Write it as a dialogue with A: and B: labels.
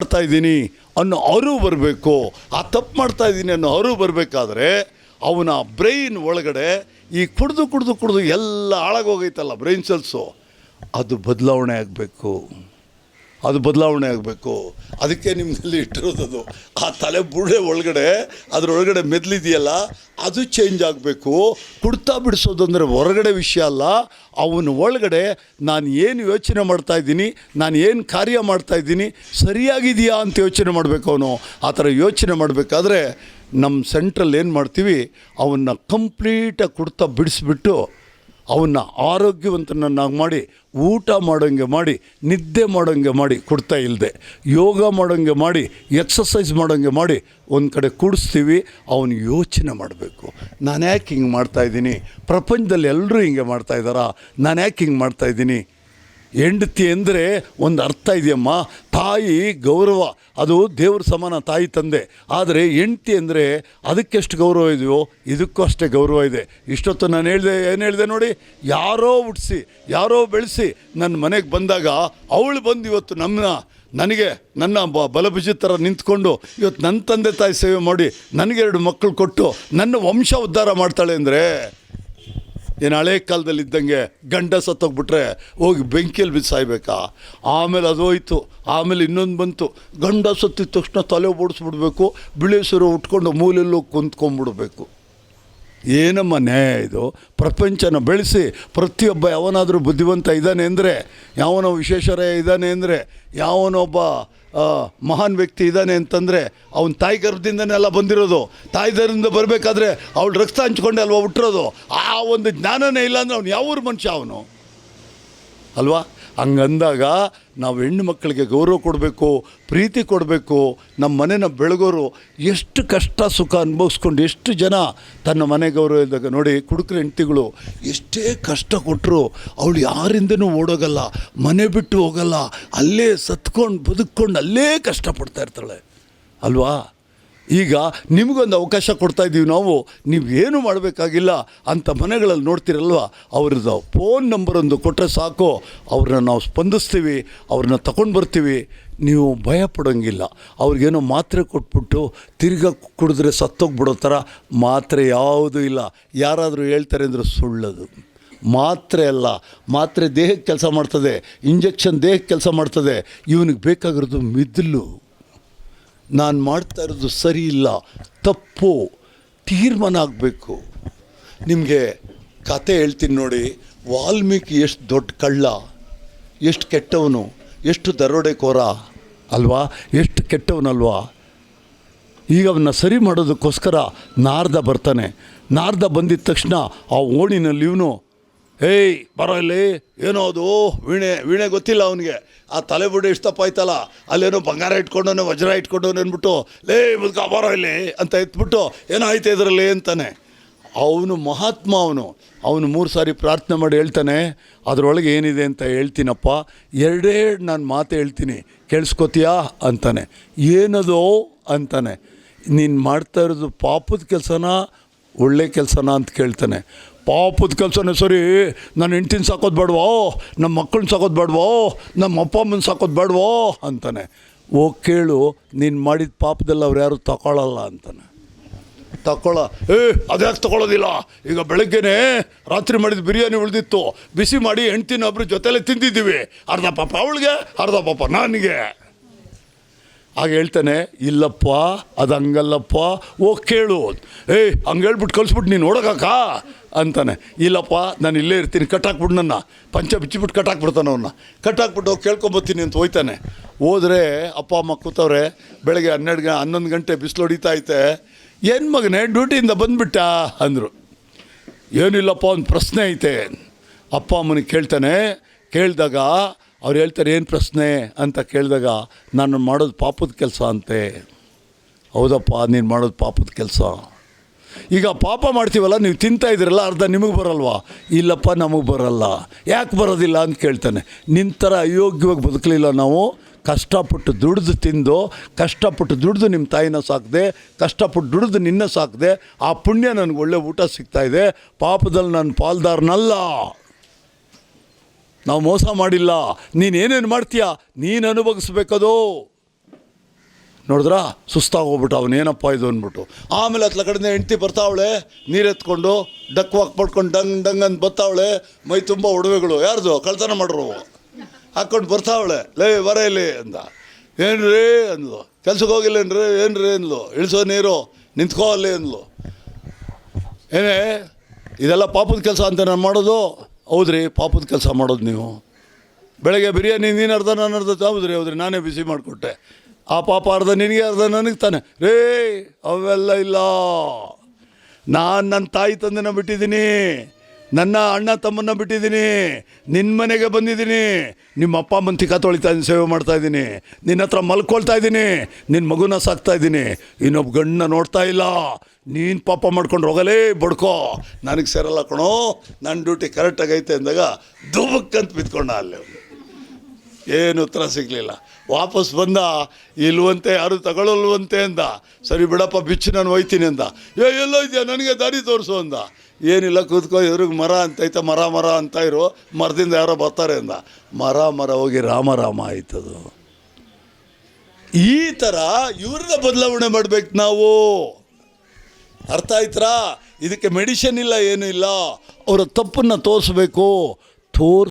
A: ಮಾಡ್ತಾ ಇದ್ದೀನಿ ಅನ್ನೋ ಅರಿವು ಬರಬೇಕು. ಆ ತಪ್ಪು ಮಾಡ್ತಾ ಇದ್ದೀನಿ ಅನ್ನೋ ಅರಿವು ಬರಬೇಕಾದ್ರೆ ಅವನ ಬ್ರೈನ್ ಒಳಗಡೆ ಈ ಕುಡ್ದು ಕುಡ್ದು ಕುಡ್ದು ಎಲ್ಲ ಹಾಳಾಗೋಗೈತಲ್ಲ ಬ್ರೈನ್ ಸೆಲ್ಸು ಅದು ಬದಲಾವಣೆ ಆಗಬೇಕು. ಅದು ಬದಲಾವಣೆ ಆಗಬೇಕು. ಅದಕ್ಕೆ ನಿಮ್ಮಲ್ಲಿ ಇಟ್ಟಿರೋದು ಆ ತಲೆ ಬುರುಡೆ ಒಳಗಡೆ, ಅದರೊಳಗಡೆ ಮೆದ್ಲಿದೆಯಲ್ಲ, ಅದು ಚೇಂಜ್ ಆಗಬೇಕು. ಕುಡ್ತಾ ಬಿಡಿಸೋದು ಅಂದರೆ ಹೊರಗಡೆ ವಿಷಯ ಅಲ್ಲ. ಅವನ ಒಳಗಡೆ ನಾನು ಏನು ಯೋಚನೆ ಮಾಡ್ತಾಯಿದ್ದೀನಿ ನಾನು ಏನು ಕಾರ್ಯ ಮಾಡ್ತಾಯಿದ್ದೀನಿ ಸರಿಯಾಗಿದೆಯಾ ಅಂತ ಯೋಚನೆ ಮಾಡಬೇಕು ಅವನು. ಆ ಥರ ಯೋಚನೆ ಮಾಡಬೇಕಾದ್ರೆ ನಮ್ಮ ಸೆಂಟ್ರಲ್ಲಿ ಏನು ಮಾಡ್ತೀವಿ, ಅವನ್ನ ಕಂಪ್ಲೀಟಾಗಿ ಕುಡ್ತಾ ಬಿಡಿಸ್ಬಿಟ್ಟು ಅವನ್ನ ಆರೋಗ್ಯವಂತನನ್ನಾಗಿ ಮಾಡಿ, ಊಟ ಮಾಡೋಂಗೆ ಮಾಡಿ, ನಿದ್ದೆ ಮಾಡೋಂಗೆ ಮಾಡಿ ಕೊಡ್ತಾ ಇಲ್ಲದೆ ಯೋಗ ಮಾಡೋಂಗೆ ಮಾಡಿ ಎಕ್ಸಸೈಸ್ ಮಾಡೋಂಗೆ ಮಾಡಿ ಒಂದು ಕಡೆ ಕೂಡಿಸ್ತೀವಿ, ಅವನು ಯೋಚನೆ ಮಾಡಬೇಕು. ನಾನು ಯಾಕೆ ಹಿಂಗೆ ಮಾಡ್ತಾಯಿದ್ದೀನಿ ಪ್ರಪಂಚದಲ್ಲಿ ಎಲ್ಲರೂ ಹಿಂಗೆ ಮಾಡ್ತಾಯಿದ್ದಾರಾ ನಾನು ಯಾಕೆ ಹಿಂಗೆ ಮಾಡ್ತಾಯಿದ್ದೀನಿ ಹೆಂಡತಿ ಅಂದರೆ ಒಂದು ಅರ್ಥ ಇದೆಯಮ್ಮ? ತಾಯಿ ಗೌರವ. ಅದು ದೇವ್ರ ಸಮಾನ ತಾಯಿ ತಂದೆ. ಆದರೆ ಹೆಂಡತಿ ಅಂದರೆ ಅದಕ್ಕೆಷ್ಟು ಗೌರವ ಇದೆಯೋ, ಇದಕ್ಕೂ ಅಷ್ಟೇ ಗೌರವ ಇದೆ. ಇಷ್ಟೊತ್ತು ನಾನು ಹೇಳಿದೆ, ಏನು ಹೇಳಿದೆ ನೋಡಿ? ಯಾರೋ ಹುಟ್ಟಿಸಿ ಯಾರೋ ಬೆಳೆಸಿ ನನ್ನ ಮನೆಗೆ ಬಂದಾಗ ಅವಳು ಬಂದು ಇವತ್ತು ನಮ್ಮನ್ನ ನನಗೆ ನನ್ನ ಬ ಬಲಭುಜ ಥರ ನಿಂತ್ಕೊಂಡು ಇವತ್ತು ನನ್ನ ತಂದೆ ತಾಯಿ ಸೇವೆ ಮಾಡಿ ನನಗೆರಡು ಮಕ್ಕಳು ಕೊಟ್ಟು ನನ್ನ ವಂಶ ಉದ್ಧಾರ ಮಾಡ್ತಾಳೆ ಅಂದರೆ ಏನು ಹಳೆ ಕಾಲದಲ್ಲಿ ಇದ್ದಂಗೆ ಗಂಡ ಸತ್ತೋಗ್ಬಿಟ್ರೆ ಹೋಗಿ ಬೆಂಕಿಯಲ್ಲಿ ಬಿದ್ದು ಸಾಯ್ಬೇಕಾ? ಆಮೇಲೆ ಅದು ಹೋಯ್ತು, ಆಮೇಲೆ ಇನ್ನೊಂದು ಬಂತು. ಗಂಡ ಸತ್ತಿದ ತಕ್ಷಣ ತಲೆ ಓಡಿಸ್ಬಿಡ್ಬೇಕು ಬಿಳೇಶ್ವರ ಉಟ್ಕೊಂಡು ಮೂಲೆಲ್ಲೋ ಕುಂತ್ಕೊಂಡ್ಬಿಡ್ಬೇಕು. ಏನಮ್ಮ ನ್ಯಾಯ ಇದು? ಪ್ರಪಂಚನ ಬೆಳೆಸಿ ಪ್ರತಿಯೊಬ್ಬ ಯಾವನಾದರೂ ಬುದ್ಧಿವಂತ ಇದ್ದಾನೆ ಅಂದರೆ, ಯಾವನೋ ವಿಶೇಷರೇ ಇದ್ದಾನೆ ಅಂದರೆ ಯಾವನೊಬ್ಬ ಮಹಾನ್ ವ್ಯಕ್ತಿ ಇದ್ದಾನೆ ಅಂತಂದರೆ ಅವನ ತಾಯಿ ಗರ್ಭದಿಂದನೇ ಎಲ್ಲ ಬಂದಿರೋದು. ತಾಯಿ ಗರ್ಭದಿಂದ ಬರಬೇಕಾದ್ರೆ ಅವಳು ರಕ್ತ ಹಂಚ್ಕೊಂಡೆ ಅಲ್ವಾ ಹುಟ್ಟಿರೋದು ಆ ಒಂದು ಜ್ಞಾನನೇ ಇಲ್ಲ ಅಂದರೆ ಅವ್ನು ಯಾವ ಊರು ಮನುಷ್ಯ ಅವನು? ಅಲ್ವಾ? ಹಂಗಂದಾಗ ನಾವು ಹೆಣ್ಣು ಮಕ್ಕಳಿಗೆ ಗೌರವ ಕೊಡಬೇಕು, ಪ್ರೀತಿ ಕೊಡಬೇಕು. ನಮ್ಮ ಮನೆನ ಬೆಳಗೋರು ಎಷ್ಟು ಕಷ್ಟ ಸುಖ ಅನುಭವಿಸ್ಕೊಂಡು ಎಷ್ಟು ಜನ ತನ್ನ ಮನೆ ಗೌರವ ಇದ್ದಾಗ ನೋಡಿ ಕುಡುಕರ ಹೆಂಡ್ತಿಗಳು ಎಷ್ಟೇ ಕಷ್ಟ ಕೊಟ್ಟರು ಅವಳು ಯಾರಿಂದನೂ ಓಡೋಗಲ್ಲ, ಮನೆ ಬಿಟ್ಟು ಹೋಗಲ್ಲ, ಅಲ್ಲೇ ಸತ್ಕೊಂಡು ಬದುಕ್ಕೊಂಡು ಅಲ್ಲೇ ಕಷ್ಟಪಡ್ತಾ ಇರ್ತಾಳೆ. ಅಲ್ವಾ? ಈಗ ನಿಮಗೊಂದು ಅವಕಾಶ ಕೊಡ್ತಾ ಇದ್ದೀವಿ ನಾವು. ನೀವೇನು ಮಾಡಬೇಕಾಗಿಲ್ಲ ಅಂತ ಮನೆಗಳಲ್ಲಿ ನೋಡ್ತಿರಲ್ವ? ಅವ್ರದ್ದು ಫೋನ್ ನಂಬರೊಂದು ಕೊಟ್ಟರೆ ಸಾಕು. ಅವ್ರನ್ನ ನಾವು ಸ್ಪಂದಿಸ್ತೀವಿ, ಅವ್ರನ್ನ ತಗೊಂಡು ಬರ್ತೀವಿ. ನೀವು ಭಯ ಪಡೋಂಗಿಲ್ಲ. ಅವ್ರಿಗೇನೋ ಮಾತ್ರೆ ಕೊಟ್ಬಿಟ್ಟು ತಿರ್ಗಾ ಕುಡಿದ್ರೆ ಸತ್ತೋಗ್ಬಿಡೋ ಥರ ಮಾತ್ರೆ ಯಾವುದೂ ಇಲ್ಲ. ಯಾರಾದರೂ ಹೇಳ್ತಾರೆ ಅಂದರೆ ಸುಳ್ಳದು. ಮಾತ್ರೆ ಅಲ್ಲ. ಮಾತ್ರೆ ದೇಹಕ್ಕೆ ಕೆಲಸ ಮಾಡ್ತದೆ. ಇಂಜೆಕ್ಷನ್ ದೇಹಕ್ಕೆ ಕೆಲಸ ಮಾಡ್ತದೆ. ಇವನಿಗೆ ಬೇಕಾಗಿರೋದು ಮಿದ್ಲು ನಾನು ಮಾಡ್ತಾ ಇರೋದು ಸರಿ ಇಲ್ಲ, ತಪ್ಪು ತೀರ್ಮಾನ ಆಗಬೇಕು ನಿಮಗೆ ಕತೆ ಹೇಳ್ತೀನಿ ನೋಡಿ, ವಾಲ್ಮೀಕಿ ಎಷ್ಟು ದೊಡ್ಡ ಕಳ್ಳ, ಎಷ್ಟು ಕೆಟ್ಟವನು, ಎಷ್ಟು ದರೋಡೆಕೋರ ಅಲ್ವಾ? ಎಷ್ಟು ಕೆಟ್ಟವನಲ್ವಾ? ಈಗ ಅವನ್ನ ಸರಿ ಮಾಡೋದಕ್ಕೋಸ್ಕರ ನಾರ್ದ ಬರ್ತಾನೆ. ನಾರ್ದ ಬಂದಿದ ತಕ್ಷಣ ಆ ಓಣಿನಲ್ಲಿ ಇವನು ಏಯ್ ಬರೋ ಇಲ್ಲಿ. ಏನೋ ಅದು? ವೀಣೆ ವೀಣೆ ಗೊತ್ತಿಲ್ಲ ಅವನಿಗೆ. ಆ ತಲೆ ಬುಡ ಇಷ್ಟಪ್ಪ ಆಯ್ತಲ್ಲ ಅಲ್ಲೇನೋ ಬಂಗಾರ ಇಟ್ಕೊಂಡವನು ವಜ್ರ ಇಟ್ಕೊಂಡವನು ಅಂದ್ಬಿಟ್ಟು, ಲೇ, ಮುದ್ಕ, ಬರೋ ಇಲ್ಲಿ ಅಂತ ಎತ್ಬಿಟ್ಟು, ಏನೋ ಆಯ್ತು ಇದರಲ್ಲಿ ಅಂತಾನೆ. ಅವನು ಮಹಾತ್ಮ ಅವನು. ಅವನು ಮೂರು ಸಾರಿ ಪ್ರಾರ್ಥನೆ ಮಾಡಿ ಹೇಳ್ತಾನೆ, ಅದರೊಳಗೆ ಏನಿದೆ ಅಂತ ಹೇಳ್ತೀನಪ್ಪ. ಎರಡೇ ನಾನು ಮಾತು ಹೇಳ್ತೀನಿ. ಕೇಳಿಸ್ಕೊತೀಯಾ? ಅಂತಾನೆ. ಏನದೋ? ಅಂತಾನೆ. ನೀನು ಮಾಡ್ತಾ ಇರೋದು ಪಾಪದ ಕೆಲಸನ, ಒಳ್ಳೆ ಕೆಲಸನ ಅಂತ ಕೇಳ್ತಾನೆ. ಪಾಪದ ಕೆಲಸನೇ ಸರಿ, ನನ್ನ ಹೆಂಡ್ತಿನ ಸಾಕೋದು ಬೇಡವೋ ನಮ್ಮ ಮಕ್ಕಳನ್ನ ಸಾಕೋದು ಬೇಡವೋ ನಮ್ಮ ಅಪ್ಪ ಅಮ್ಮನ ಸಾಕೋದು ಬೇಡವೋ ಅಂತಾನೆ. ಓ ಕೇಳು, ನೀನು ಮಾಡಿದ ಪಾಪದಲ್ಲಿ ಅವ್ರು ಯಾರು ತಗೊಳ್ಳಲ್ಲ ಅಂತಾನೆ. ತಗೊಳ. ಏ, ಅದ್ಯಾಕೆ ತಗೊಳ್ಳೋದಿಲ್ಲ ಈಗ ಬೆಳಗ್ಗೆನೆ ರಾತ್ರಿ ಮಾಡಿದ ಬಿರಿಯಾನಿ ಉಳಿದಿತ್ತು. ಬಿಸಿ ಮಾಡಿ ಹೆಂಡ್ತಿನ ಒಬ್ರು ಜೊತೆಲೇ ತಿಂದಿದ್ದೀವಿ. ಅರ್ಧ ಪಾಪ ಅವಳಿಗೆ, ಅರ್ಧ ಪಾಪ ನನಗೆ. ಆಗ ಹೇಳ್ತಾನೆ, ಇಲ್ಲಪ್ಪ ಅದು ಹಂಗಲ್ಲಪ್ಪ ಹೋಗಿ ಕೇಳು ಏಯ್ ಹಂಗೆ ಹೇಳ್ಬಿಟ್ಟು ಕಳಿಸ್ಬಿಟ್ಟು ನೀನು ನೋಡೋಕಾಕ ಅಂತಾನೆ, ಇಲ್ಲಪ್ಪ, ನಾನು ಇಲ್ಲೇ ಇರ್ತೀನಿ ಕಟ್ಟಾಕ್ಬಿಟ್ಟು ನನ್ನ. ಪಂಚ ಬಿಚ್ಚಿಬಿಟ್ಟು ಕಟ್ಟಾಕ್ಬಿಡ್ತಾನೆ ಅವನ್ನ ಕಟ್ಟಾಕ್ಬಿಟ್ಟು ಹೋಗಿ ಕೇಳ್ಕೊಂಬತ್ತೀನಿ ಅಂತ ಹೋಯ್ತಾನೆ. ಹೋದರೆ ಅಪ್ಪ, ಅಮ್ಮ ಕೂತವ್ರೆ, ಬೆಳಗ್ಗೆ ಹನ್ನೆರಡು ಗ, ಹನ್ನೊಂದು ಗಂಟೆ ಬಿಸಿಲು ಹೊಡಿತಾ ಐತೆ. ಏನು ಮಗನೇ ಡ್ಯೂಟಿಯಿಂದ ಬಂದುಬಿಟ್ಟ? ಅಂದರು. ಏನಿಲ್ಲಪ್ಪ, ಒಂದು ಪ್ರಶ್ನೆ ಐತೆ. ಅಪ್ಪ, ಅಮ್ಮನಿಗೆ ಕೇಳ್ತಾನೆ. ಕೇಳಿದಾಗ ಅವ್ರು ಹೇಳ್ತಾರೆ, ಏನು ಪ್ರಶ್ನೆ? ಅಂತ ಕೇಳಿದಾಗ, ನಾನು ಮಾಡೋದು ಪಾಪದ ಕೆಲಸ ಅಂತೆ. ಹೌದಪ್ಪ, ನೀನು ಮಾಡೋದು ಪಾಪದ ಕೆಲಸ. ಈಗ ಪಾಪ ಮಾಡ್ತೀವಲ್ಲ, ನೀವು ತಿಂತಾ ಇದ್ದೀರಲ್ಲ, ಅರ್ಧ ನಿಮಗೆ ಬರಲ್ವಾ? ಇಲ್ಲಪ್ಪ, ನಮಗೆ ಬರಲ್ಲ. ಯಾಕೆ ಬರೋದಿಲ್ಲ ಅಂತ ಕೇಳ್ತಾನೆ. ನಿನ್ನ ಥರ ಅಯೋಗ್ಯವಾಗಿ ಬದುಕಲಿಲ್ಲ ನಾವು, ಕಷ್ಟಪಟ್ಟು ದುಡ್ದು ತಿಂದು, ಕಷ್ಟಪಟ್ಟು ದುಡ್ದು ನಿಮ್ಮ ತಾಯಿನ ಸಾಕಿದೆ, ಕಷ್ಟಪಟ್ಟು ದುಡ್ದು ನಿನ್ನ ಸಾಕಿದೆ, ಆ ಪುಣ್ಯ ನನಗೆ ಒಳ್ಳೆ ಊಟ ಸಿಗ್ತಾ ಇದೆ, ಪಾಪದಲ್ಲಿ ನಾನು ಪಾಲ್ದಾರನಲ್ಲ. ನಾವು ಮೋಸ ಮಾಡಿಲ್ಲ. ನೀನೇನೇನು ಮಾಡ್ತೀಯ? ನೀನು ಅನುಭವಿಸ್ಬೇಕದು. ನೋಡಿದ್ರಾ? ಸುಸ್ತಾಗೋಗ್ಬಿಟ್ಟು ಅವನೇನಪ್ಪ ಇದು ಅಂದ್ಬಿಟ್ಟು. ಆಮೇಲೆ ಹತ್ಲ ಕಡೆಯಿಂದ ಹೆಂಡ್ತಿ ಬರ್ತಾವಳೆ ನೀರು ಎತ್ಕೊಂಡು ಡಕ್ ವಾಕ್ ಪಡ್ಕೊಂಡು ಡಂಗ್ ಡಂಗ್ ಅಂತ ಬರ್ತಾವಳೆ, ಮೈ ತುಂಬ ಒಡವೆಗಳು. ಯಾರ್ದು? ಕಳ್ತನ ಮಾಡ್ರು ಹಾಕ್ಕೊಂಡು ಬರ್ತಾವಳೆ. ಲೇ, ಬರ ಇಲ್ಲಿ ಅಂದ. ಏನ್ರಿ ಅಂದ್ಲು. ಕೆಲ್ಸಕ್ಕೆ ಹೋಗಿಲ್ಲೇನ್ರಿ ಏನ್ರಿ ಅಂದ್ಲು. ಇಳಿಸೋ ನೀರು, ನಿಂತ್ಕೋ ಅಲ್ಲಿ ಅಂದ್ಲು. ಏನೇ, ಇದೆಲ್ಲ ಪಾಪದ ಕೆಲಸ ಅಂತ ನಾನು ಮಾಡೋದು? ಹೌದ್ರಿ, ಪಾಪದ ಕೆಲಸ ಮಾಡೋದು ನೀವು. ಬೆಳಗ್ಗೆ ಬಿರಿಯಾನಿ, ನೀನು ಅರ್ಧ, ನಾನು ಅರ್ಧ ಹೌದ್ರಿ ಹೌದ್ರಿ, ನಾನೇ ಬಿಸಿ ಮಾಡಿಕೊಟ್ಟೆ. ಆ ಪಾಪ ಅರ್ಧ ನಿನಗೆ, ಅರ್ಧ ನನಗೆ ತಾನೆ. ರೇ, ಅವೆಲ್ಲ ಇಲ್ಲ. ನಾನು ನನ್ನ ತಾಯಿ ತಂದೆನ ಬಿಟ್ಟಿದ್ದೀನಿ ನನ್ನ ಅಣ್ಣ ತಮ್ಮನ್ನ ಬಿಟ್ಟಿದ್ದೀನಿ. ನಿನ್ನ ಮನೆಗೆ ಬಂದಿದ್ದೀನಿ. ನಿಮ್ಮ ಅಪ್ಪ ಅಮ್ಮನ ತಿಕ್ಕ ತೊಳಿತಾ ಸೇವೆ ಮಾಡ್ತಾ ಇದ್ದೀನಿ. ನಿನ್ನ ಹತ್ರ ಮಲ್ಕೊಳ್ತಾ ಇದ್ದೀನಿ. ನಿನ್ನ ಮಗುನ ಸಾಕ್ತಾ ಇದ್ದೀನಿ. ಇನ್ನೊಬ್ಬ ಗಂಡನ್ನ ನೋಡ್ತಾ ಇಲ್ಲ. ನೀನು ಪಾಪ ಮಾಡ್ಕೊಂಡು ಹೋಗಲೇ ಬಡ್ಕೋ. ನನಗೆ ಸೇರಲ್ಲ ಕಣೋ. ನನ್ನ ಡ್ಯೂಟಿ ಕರೆಕ್ಟಾಗಿ ಐತೆ ಅಂದಾಗ ದುಬಕ್ಕಂತ ಬಿತ್ಕೊಂಡ ಅಲ್ಲಿ. ಏನು ಉತ್ತರ ಸಿಗಲಿಲ್ಲ. ವಾಪಸ್ ಬಂದ, ಇಲ್ವಂತೆ ಯಾರು ತಗೊಳ್ಳಲ್ವಂತೆ ಅಂದ. ಸರಿ ಬಿಡಪ್ಪ, ಬಿಚ್ಚು, ನಾನು ಒಯ್ತೀನಿ ಅಂದ. ಏ, ಎಲ್ಲೋ ಇದೆಯಾ? ನನಗೆ ದಾರಿ ತೋರಿಸು ಅಂದ. ಏನಿಲ್ಲ ಕೂತ್ಕೋ ಎದುರಿಗೆ ಮರ ಅಂತೈತೆ ಮರ ಮರ ಅಂತ ಇರು ಮರದಿಂದ ಯಾರೋ ಬರ್ತಾರೆ ಅಂದ. ಮರ ಮರ ಹೋಗಿ ರಾಮ ರಾಮ ಆಯ್ತದು. ಈ ಥರ ಇವ್ರನ್ನ ಬದಲಾವಣೆ ಮಾಡ್ಬೇಕು ನಾವು. ಅರ್ಥ ಆಯ್ತರಾ? ಇದಕ್ಕೆ ಮೆಡಿಷನ್ ಇಲ್ಲ, ಏನೂ ಇಲ್ಲ. ಅವರ ತಪ್ಪನ್ನು ತೋರಿಸ್ಬೇಕು. ತೋರ್